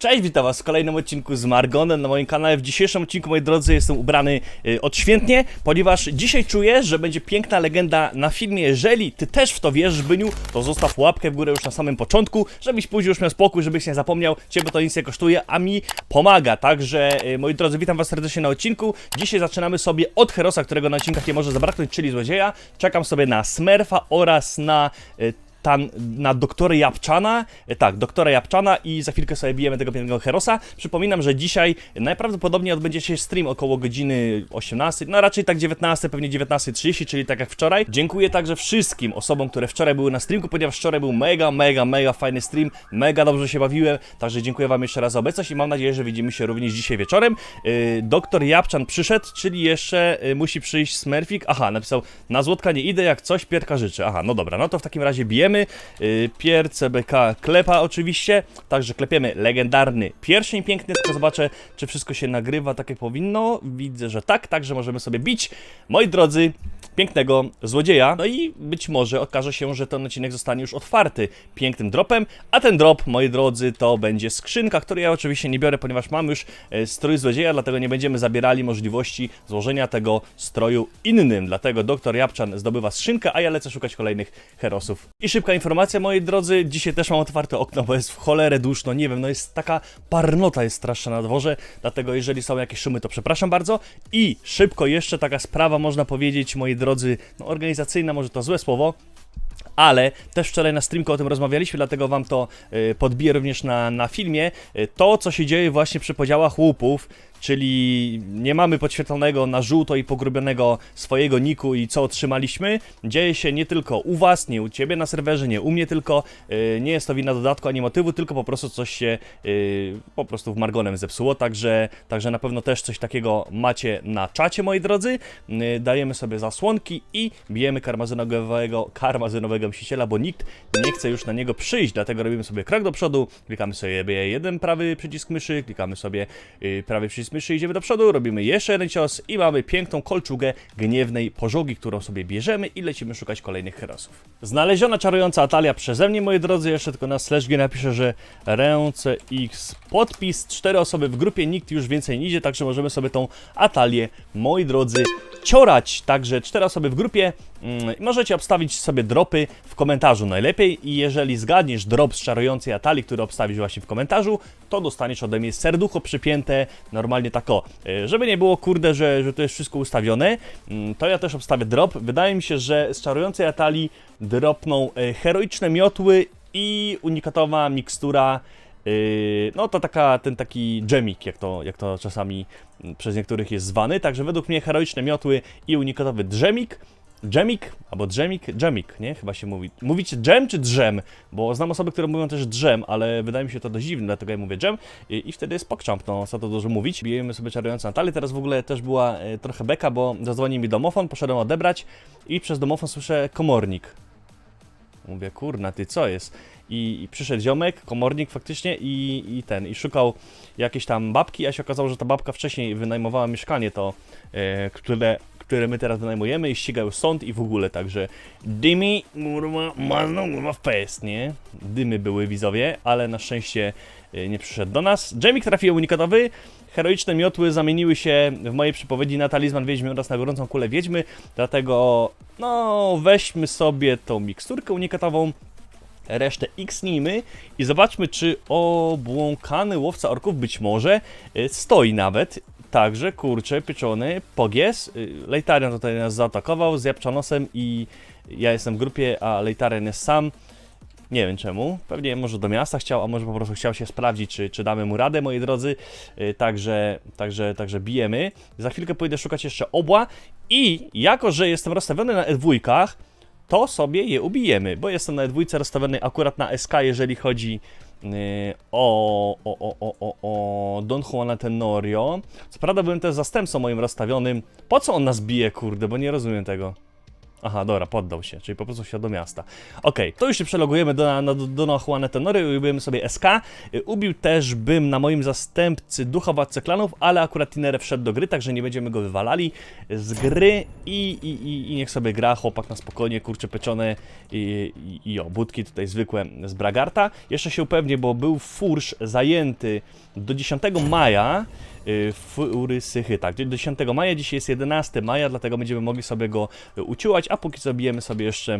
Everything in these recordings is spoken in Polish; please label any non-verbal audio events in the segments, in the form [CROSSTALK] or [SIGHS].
Cześć, witam was w kolejnym odcinku z Margonem na moim kanale. W dzisiejszym odcinku, moi drodzy, jestem ubrany y, odświętnie, ponieważ dzisiaj czuję, że będzie piękna legenda na filmie. Jeżeli ty też w to wierzysz, Byniu, to zostaw łapkę w górę już na samym początku, żebyś później już miał spokój, żebyś nie zapomniał. Ciebie to nic nie kosztuje, a mi pomaga. Także, y, moi drodzy, witam was serdecznie na odcinku. Dzisiaj zaczynamy sobie od Herosa, którego na odcinkach nie może zabraknąć, czyli Złodzieja. Czekam sobie na Smurfa oraz na... Y, tam na doktora Japczana, e, tak, doktora Japczana i za chwilkę sobie bijemy tego pięknego Herosa. Przypominam, że dzisiaj najprawdopodobniej odbędzie się stream około godziny 18, no raczej tak 19, pewnie 19.30, czyli tak jak wczoraj. Dziękuję także wszystkim osobom, które wczoraj były na streamku, ponieważ wczoraj był mega, mega, mega fajny stream, mega dobrze się bawiłem, także dziękuję wam jeszcze raz za obecność i mam nadzieję, że widzimy się również dzisiaj wieczorem. Yy, doktor Japczan przyszedł, czyli jeszcze yy, musi przyjść Smurfik. Aha, napisał, na złotka nie idę, jak coś pierka życzy. Aha, no dobra, no to w takim razie bijemy. Yy, Pier CBK klepa oczywiście, także klepiemy legendarny pierścień piękny, tylko zobaczę, czy wszystko się nagrywa tak jak powinno. Widzę, że tak, także możemy sobie bić. Moi drodzy, pięknego złodzieja. No i być może okaże się, że ten odcinek zostanie już otwarty pięknym dropem, a ten drop, moi drodzy, to będzie skrzynka, której ja oczywiście nie biorę, ponieważ mam już e, strój złodzieja, dlatego nie będziemy zabierali możliwości złożenia tego stroju innym. Dlatego doktor Japczan zdobywa skrzynkę, a ja lecę szukać kolejnych herosów. I szybka informacja, moi drodzy, dzisiaj też mam otwarte okno, bo jest w cholerę duszno, nie wiem, no jest taka parnota jest straszna na dworze, dlatego jeżeli są jakieś szumy, to przepraszam bardzo. I szybko jeszcze taka sprawa, można powiedzieć, moi drodzy, no organizacyjna, może to złe słowo, ale też wczoraj na streamku o tym rozmawialiśmy, dlatego wam to y, podbiję również na, na filmie. Y, to, co się dzieje właśnie przy podziałach łupów, czyli nie mamy podświetlonego na żółto i pogrubionego swojego niku i co otrzymaliśmy, dzieje się nie tylko u was, nie u ciebie na serwerze, nie u mnie tylko, y, nie jest to wina dodatku ani motywu, tylko po prostu coś się y, po prostu w Margonem zepsuło, także, także na pewno też coś takiego macie na czacie, moi drodzy. Y, dajemy sobie zasłonki i bijemy karmazynowego, karmazynowego mściciela, bo nikt nie chce już na niego przyjść, dlatego robimy sobie krok do przodu, klikamy sobie jeden prawy przycisk myszy, klikamy sobie y, prawy przycisk myszy, idziemy do przodu, robimy jeszcze jeden cios i mamy piękną kolczugę gniewnej pożogi, którą sobie bierzemy i lecimy szukać kolejnych herosów. Znaleziona czarująca Atalia przeze mnie, moi drodzy, jeszcze tylko na slash napiszę, że ręce X podpis, cztery osoby w grupie, nikt już więcej nie idzie, także możemy sobie tą Atalię, moi drodzy, ciorać. Także cztery osoby w grupie. Mm, możecie obstawić sobie dropy w komentarzu najlepiej i jeżeli zgadniesz drop z czarującej Atali, który obstawisz właśnie w komentarzu, to dostaniesz ode mnie serducho przypięte, normalnie tak o. Y, Żeby nie było kurde, że, że to jest wszystko ustawione, mm, to ja też obstawię drop. Wydaje mi się, że z czarującej Atali dropną y, heroiczne miotły i unikatowa mikstura Yy, no to taka, ten taki dżemik, jak to, jak to czasami mm, przez niektórych jest zwany. Także według mnie heroiczne miotły i unikatowy dżemik. Dżemik albo dżemik, dżemik, nie? Chyba się mówi. Mówicie dżem czy drzem? Bo znam osoby, które mówią też drzem, ale wydaje mi się to dość dziwne, dlatego ja mówię dżem i, i wtedy jest pokczamp, no co to dużo mówić. Bijemy sobie czarującą Natalię, teraz w ogóle też była e, trochę beka, bo zadzwonił mi domofon, poszedłem odebrać i przez domofon słyszę komornik. Mówię, kurna, ty co jest? I, i przyszedł ziomek, komornik faktycznie i, i ten, i szukał jakiejś tam babki, a się okazało, że ta babka wcześniej wynajmowała mieszkanie to, e, które, które my teraz wynajmujemy i ścigał sąd i w ogóle, także dymi, kurwa, mazną, kurwa, w pest, nie? Dymy były widzowie, ale na szczęście e, nie przyszedł do nas. Jamik trafił unikatowy, heroiczne miotły zamieniły się w mojej przypowiedzi na talizman wiedźmy oraz na gorącą kulę wiedźmy, dlatego no weźmy sobie tą miksturkę unikatową, resztę xnijmy i zobaczmy, czy obłąkany łowca orków być może y, stoi nawet. Także, kurczę, pieczony, pogies. Y, Lejtarian tutaj nas zaatakował z Japczanosem i ja jestem w grupie, a Lejtarian jest sam. Nie wiem czemu. Pewnie może do miasta chciał, a może po prostu chciał się sprawdzić, czy, czy damy mu radę, moi drodzy. Y, Także, także, także bijemy. Za chwilkę pójdę szukać jeszcze obła i jako, że jestem rozstawiony na E2, to sobie je ubijemy, bo jestem na dwójce rozstawiony akurat na SK, jeżeli chodzi o, o, o, o, o, o Don Juana Tenorio. Co prawda byłem też zastępcą moim rozstawionym. Po co on nas bije, kurde, bo nie rozumiem tego. Aha, dobra, poddał się, czyli po prostu wsiadł do miasta. Okej, to już się przelogujemy do, do, do Nochuane Tenory, ubijemy sobie SK. Y, Ubił też bym na moim zastępcy ducha władcy klanów, ale akurat Tinere wszedł do gry, także nie będziemy go wywalali z gry i, i, i, i niech sobie gra, chłopak na spokojnie, kurcze pieczone i, i, i obudki tutaj zwykłe z Bragarta. Jeszcze się upewnię, bo był fursz zajęty do 10 maja, Fury Sychy, tak, do 10 maja, dzisiaj jest 11 maja, dlatego będziemy mogli sobie go y, uciułać, a póki zabijemy sobie jeszcze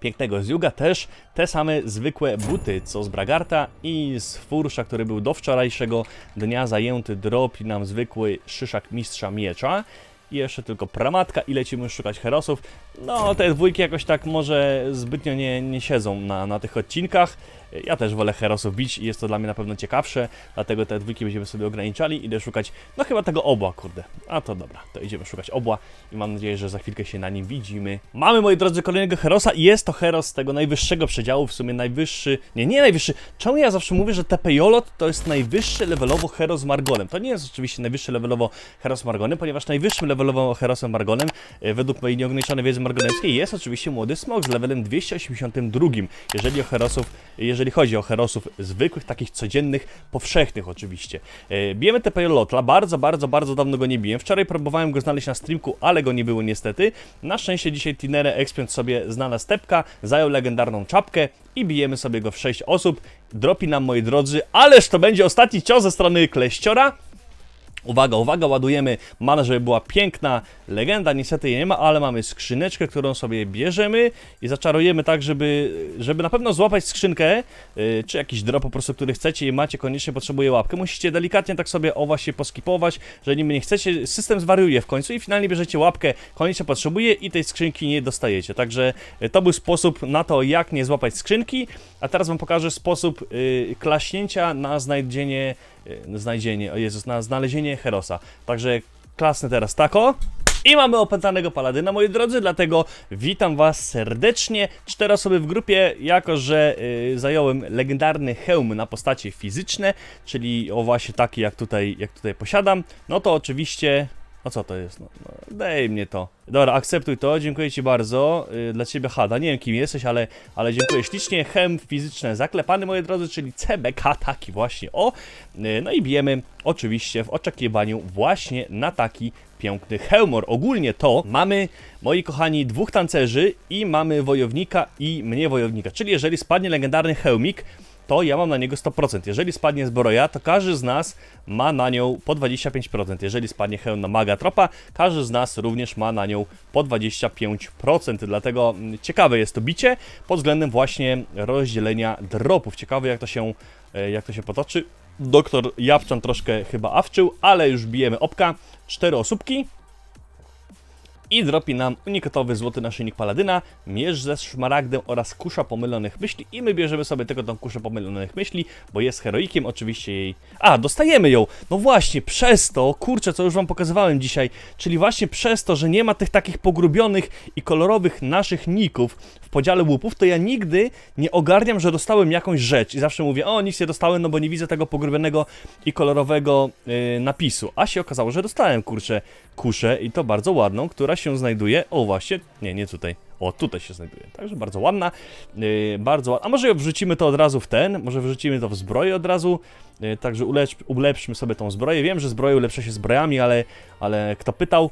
pięknego z Juga, też te same zwykłe buty, co z Bragarta i z Fursza, który był do wczorajszego dnia zajęty, dropi nam zwykły szyszak mistrza miecza. I jeszcze tylko pramatka i lecimy szukać herosów. No, te dwójki jakoś tak może zbytnio nie, nie siedzą na, na tych odcinkach. Ja też wolę herosów bić i jest to dla mnie na pewno ciekawsze, dlatego te dwójki będziemy sobie ograniczali. Idę szukać, no chyba tego obła, kurde. A to dobra, to idziemy szukać obła i mam nadzieję, że za chwilkę się na nim widzimy. Mamy, moi drodzy, kolejnego herosa i jest to heros z tego najwyższego przedziału, w sumie najwyższy, nie, nie najwyższy. Czemu ja zawsze mówię, że TP-Jolot to jest najwyższy levelowo heros Margonem? To nie jest oczywiście najwyższy levelowo heros z Margonem, ponieważ najwyższym levelowo herosem Margonem, e, według mojej nieograniczonej wiedzy margonemskiej, jest oczywiście młody smog z levelem 282. Jeżeli o herosów, jeżeli chodzi o herosów zwykłych, takich codziennych, powszechnych oczywiście. E, Bijemy TP-Jolotla, bardzo, bardzo, bardzo dawno go nie biłem. Wczoraj próbowałem go znaleźć na streamku, ale go nie było niestety. Na szczęście dzisiaj Tinere Expiant sobie znalazł stepka, zajął legendarną czapkę i bijemy sobie go w 6 osób. Dropi nam, moi drodzy, ależ to będzie ostatni cios ze strony Kleściora. Uwaga, uwaga, ładujemy manę, żeby była piękna legenda, niestety jej nie ma, ale mamy skrzyneczkę, którą sobie bierzemy i zaczarujemy tak, żeby, żeby na pewno złapać skrzynkę, yy, czy jakiś drop po prostu, który chcecie i macie, koniecznie potrzebuje łapkę. Musicie delikatnie tak sobie o właśnie poskipować, że nim nie chcecie, system zwariuje w końcu i finalnie bierzecie łapkę, koniecznie potrzebuje i tej skrzynki nie dostajecie. Także yy, to był sposób na to, jak nie złapać skrzynki, a teraz wam pokażę sposób yy, klaśnięcia na znajdzienie y, znajdzienie, o Jezus, na znalezienie Herosa. Także klasne teraz tako. I mamy opętanego paladyna, moi drodzy, dlatego witam was serdecznie. Cztery osoby w grupie, jako że y, zająłem legendarny hełm na postacie fizyczne, czyli o właśnie taki jak tutaj, jak tutaj posiadam, no to oczywiście... No co to jest? No, no, daj mnie to. Dobra, akceptuj to, dziękuję ci bardzo. Yy, dla ciebie Hada, nie wiem kim jesteś, ale, ale dziękuję ślicznie. Hem fizyczne zaklepany, moi drodzy, czyli CBK, taki właśnie, o. Yy, no i bijemy oczywiście w oczekiwaniu właśnie na taki piękny hełmor. Ogólnie to mamy, moi kochani, dwóch tancerzy i mamy wojownika i mnie wojownika. Czyli jeżeli spadnie legendarny hełmik, to ja mam na niego 100%. Jeżeli spadnie zbroja, to każdy z nas ma na nią po 25%. Jeżeli spadnie hełm na maga tropa, każdy z nas również ma na nią po 25%. Dlatego mm, ciekawe jest to bicie pod względem właśnie rozdzielenia dropów. Ciekawe jak to się, e, jak to się potoczy. Doktor Jawczan troszkę chyba awczył, ale już bijemy opka. Cztery osóbki. I dropi nam unikatowy złoty naszyjnik paladyna, mierz ze szmaragdem oraz kusza pomylonych myśli. I my bierzemy sobie tylko tą kuszę pomylonych myśli, bo jest heroikiem, oczywiście jej... A, dostajemy ją! No właśnie, przez to, kurczę, co już wam pokazywałem dzisiaj, czyli właśnie przez to, że nie ma tych takich pogrubionych i kolorowych naszych ników w podziale łupów, to ja nigdy nie ogarniam, że dostałem jakąś rzecz i zawsze mówię, o, nic nie dostałem, no bo nie widzę tego pogrubionego i kolorowego yy, napisu. A się okazało, że dostałem, kurczę, kuszę i to bardzo ładną, która się znajduje, o właśnie, nie, nie tutaj, o tutaj się znajduje, także bardzo ładna, yy, bardzo ładna, a może wrzucimy to od razu w ten, może wrzucimy to w zbroję od razu, yy, także ulecz, ulepszmy sobie tą zbroję, wiem, że zbroję ulepsza się zbrojami, ale, ale kto pytał,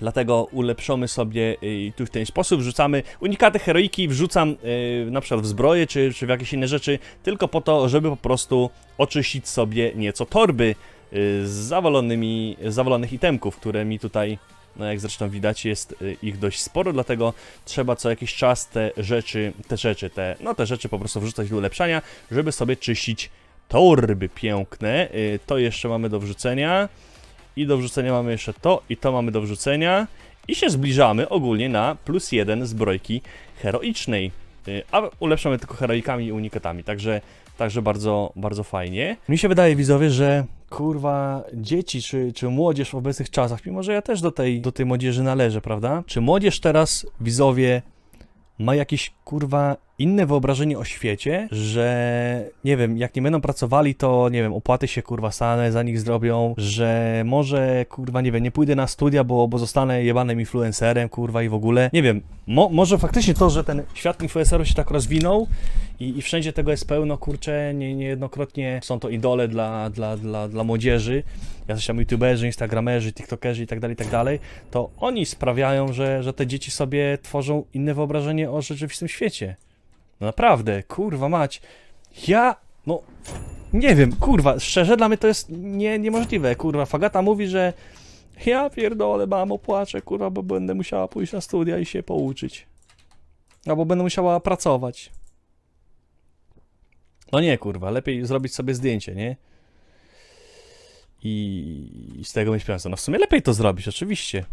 Dlatego ulepszamy sobie y, tu w ten sposób, wrzucamy. Unikaty heroiki, wrzucam y, na przykład w zbroję czy, czy w jakieś inne rzeczy, tylko po to, żeby po prostu oczyścić sobie nieco torby y, z zawalonymi, zawalonych itemków, które mi tutaj, jak zresztą widać, jest y, ich dość sporo, dlatego trzeba co jakiś czas te rzeczy, te rzeczy, te, no te rzeczy po prostu wrzucać do ulepszania, żeby sobie czyścić torby piękne. Y, to jeszcze mamy do wrzucenia. I do wrzucenia mamy jeszcze to i to mamy do wrzucenia. I się zbliżamy ogólnie na plus jeden zbrojki heroicznej. Y, A ulepszamy tylko heroikami i unikatami, także, także bardzo, bardzo fajnie. Mi się wydaje, widzowie, że kurwa dzieci czy, czy młodzież w obecnych czasach, mimo że ja też do tej, do tej młodzieży należę, prawda? Czy młodzież teraz, widzowie, ma jakiś kurwa inne wyobrażenie o świecie, że nie wiem, jak nie będą pracowali, to nie wiem, opłaty się kurwa same za nich zrobią, że może kurwa, nie wiem, nie pójdę na studia, bo, bo zostanę jebanym influencerem, kurwa i w ogóle. Nie wiem, mo, może faktycznie to, że ten świat influencerów się tak rozwinął i, i wszędzie tego jest pełno, kurczę, nie, niejednokrotnie są to idole dla, dla, dla, dla młodzieży, jacyś tam youtuberzy, instagramerzy, tiktokerzy i tak dalej, i tak dalej, to oni sprawiają, że, że te dzieci sobie tworzą inne wyobrażenie o rzeczywistym świecie. No naprawdę, kurwa mać. Ja, no, nie wiem, kurwa, szczerze dla mnie to jest nie, niemożliwe, kurwa. Fagata mówi, że ja pierdolę, mamo, płaczę, kurwa, bo będę musiała pójść na studia i się pouczyć. Albo będę musiała pracować. No nie, kurwa, lepiej zrobić sobie zdjęcie, nie? I, i z tego mieć pieniądze. No w sumie lepiej to zrobić, oczywiście.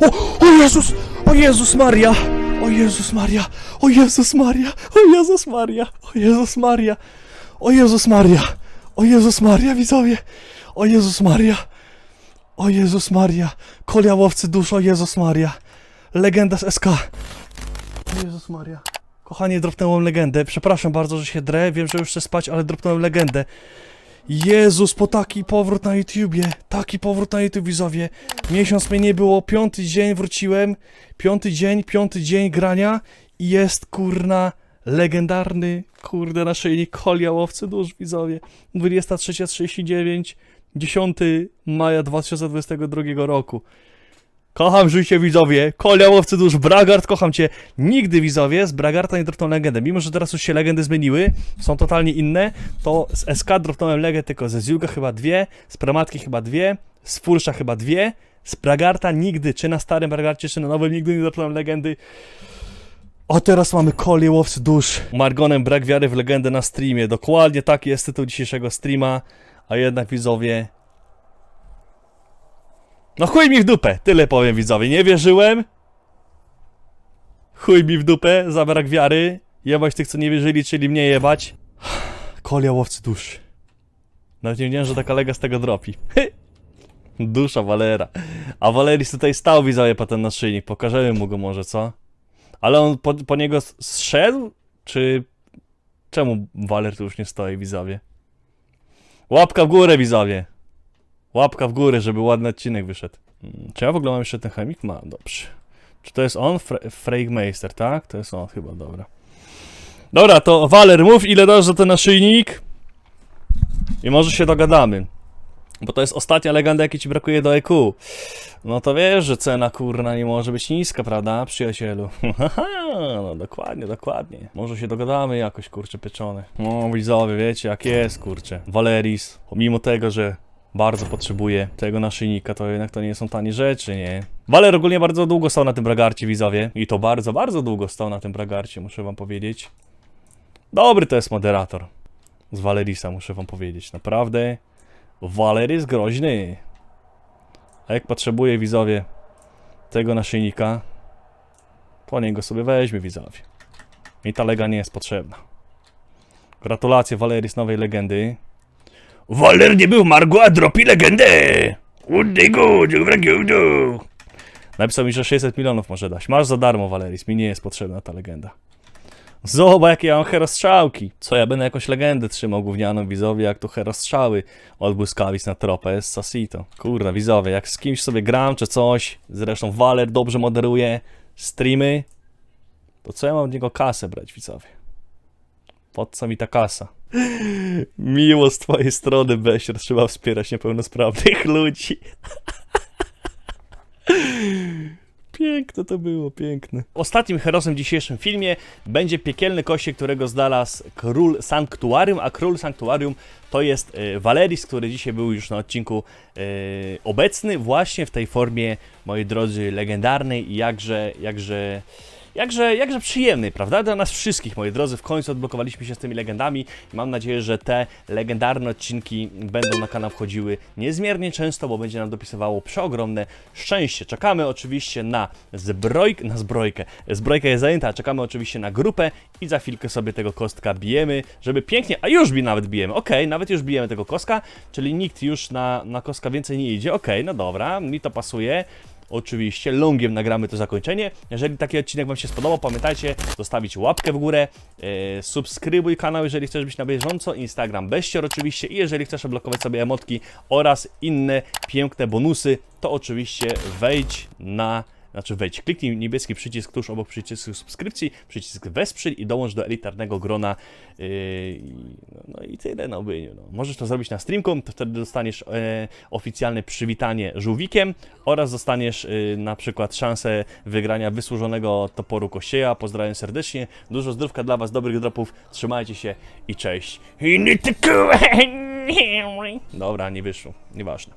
O, o Jezus! O Jezus Maria! O Jezus Maria! O Jezus Maria! O Jezus Maria! O Jezus Maria! O Jezus Maria! O Jezus Maria, widzowie! O Jezus Maria! O Jezus Maria! Kolia łowcy dusz, o Jezus Maria! Legenda z SK! O Jezus Maria! Kochanie, dropnąłem legendę. Przepraszam bardzo, że się drę. Wiem, że już chcę spać, ale dropnąłem legendę. Jezus, po taki powrót na YouTubie. Taki powrót na YouTube, widzowie. Miesiąc mnie nie było, piąty dzień wróciłem. Piąty dzień, piąty dzień grania. I jest, kurna, legendarny, kurde, naszyjnik Kolia Łowcy Dusz, widzowie. 23.39, 10 maja 2022 roku. Kocham życie widzowie, Kolia Łowcy Dusz, Bragard, kocham cię. Nigdy widzowie z Bragarda nie dropnął legendę. Mimo, że teraz już się legendy zmieniły, są totalnie inne, to z SK dropnąłem legendę tylko ze Ziuga chyba dwie, z Pramatki chyba dwie, z Fursza chyba dwie, z Bragarta nigdy, czy na starym Bragarcie, czy na nowym, nigdy nie dropnąłem legendy. O, teraz mamy Kolię Łowcy Dusz. Margonem brak wiary w legendę na streamie. Dokładnie taki jest tytuł dzisiejszego streama, a jednak widzowie, no chuj mi w dupę, tyle powiem widzowie. Nie wierzyłem. Chuj mi w dupę za brak wiary. Jebać tych, co nie wierzyli, czyli mnie jebać. [SIGHS] Kolia łowcy dusz. Nawet nie wiedziałem, że taka lega z tego dropi. [LAUGHS] Dusza Valera. A Valeris tutaj stał widzowie po ten naszyjnik. Pokażemy mu go może, co? Ale on po, po niego zszedł? Czy... Czemu Valer tu już nie stoi widzowie? Łapka w górę widzowie. Łapka w górę, żeby ładny odcinek wyszedł. Mm, Czy ja w ogóle mam jeszcze ten chemik? Mam, dobrze. Czy to jest on? Fre Freigmeister, tak? To jest on chyba, dobra. Dobra, to Waler, mów ile dasz za ten naszyjnik i może się dogadamy. Bo to jest ostatnia legenda, jakiej ci brakuje do EQ. No to wiesz, że cena kurna nie może być niska, prawda, przyjacielu? [LAUGHS] No dokładnie, dokładnie. Może się dogadamy jakoś, kurczę, pieczone. No widzowie, wiecie jak jest, kurczę. Valeris, pomimo tego, że bardzo potrzebuje tego naszyjnika, to jednak to nie są tanie rzeczy, nie? Waler ogólnie bardzo długo stał na tym bragarcie, widzowie. I to bardzo, bardzo długo stał na tym bragarcie, muszę wam powiedzieć. Dobry to jest moderator. Z Valerisa, muszę wam powiedzieć. Naprawdę. Waler jest groźny. A jak potrzebuje, widzowie, tego naszyjnika, to niego sobie weźmie, widzowie. Mi ta lega nie jest potrzebna. Gratulacje, Valeris, nowej legendy. Waler nie był Margo, a dropi legendę! Udego, dobrego, Napisał mi, że 600 milionów może dać. Masz za darmo, Valeris, mi nie jest potrzebna ta legenda. Zobacz, jakie ja mam herostrzałki. Co, ja będę jakąś legendę trzymał gównianą widzowie, jak tu herostrzały od błyskawic na tropę z Sasito. Kurna, widzowie, jak z kimś sobie gram czy coś, zresztą Waler dobrze moderuje streamy, to co ja mam od niego kasę brać, widzowie? Po co mi ta kasa? [LAUGHS] Miło z twojej strony, Besior, trzeba wspierać niepełnosprawnych [LAUGHS] ludzi. [LAUGHS] Piękne to było, piękne. Ostatnim herosem w dzisiejszym filmie będzie piekielny kościek, którego znalazł król Sanktuarium, a król Sanktuarium to jest e, Valeris, który dzisiaj był już na odcinku e, obecny właśnie w tej formie, moi drodzy, legendarnej i jakże, jakże Jakże, jakże przyjemny, prawda? Dla nas wszystkich, moi drodzy. W końcu odblokowaliśmy się z tymi legendami mam nadzieję, że te legendarne odcinki będą na kanał wchodziły niezmiernie często, bo będzie nam dopisywało przeogromne szczęście. Czekamy oczywiście na zbrojkę, na zbrojkę. Zbrojka jest zajęta, czekamy oczywiście na grupę i za chwilkę sobie tego kostka bijemy, żeby pięknie, a już bi nawet bijemy, okej, nawet już bijemy tego kostka, czyli nikt już na, na kostka więcej nie idzie, okej, no dobra, mi to pasuje. Oczywiście longiem nagramy to zakończenie. Jeżeli taki odcinek Wam się spodobał, pamiętajcie zostawić łapkę w górę, e, subskrybuj kanał, jeżeli chcesz być na bieżąco, Instagram Beścior oczywiście i jeżeli chcesz odblokować sobie emotki oraz inne piękne bonusy, to oczywiście wejdź na znaczy wejdź, kliknij niebieski przycisk tuż obok przycisku subskrypcji, przycisk wesprzyj i dołącz do elitarnego grona. Yy, no, no i tyle, no byniu. No. Możesz to zrobić na streamku, to wtedy dostaniesz e, oficjalne przywitanie żółwikiem oraz dostaniesz e, na przykład szansę wygrania wysłużonego toporu kościeja. Pozdrawiam serdecznie, dużo zdrówka dla Was, dobrych dropów, trzymajcie się i cześć. [LAUGHS] Dobra, nie wyszło, nieważne.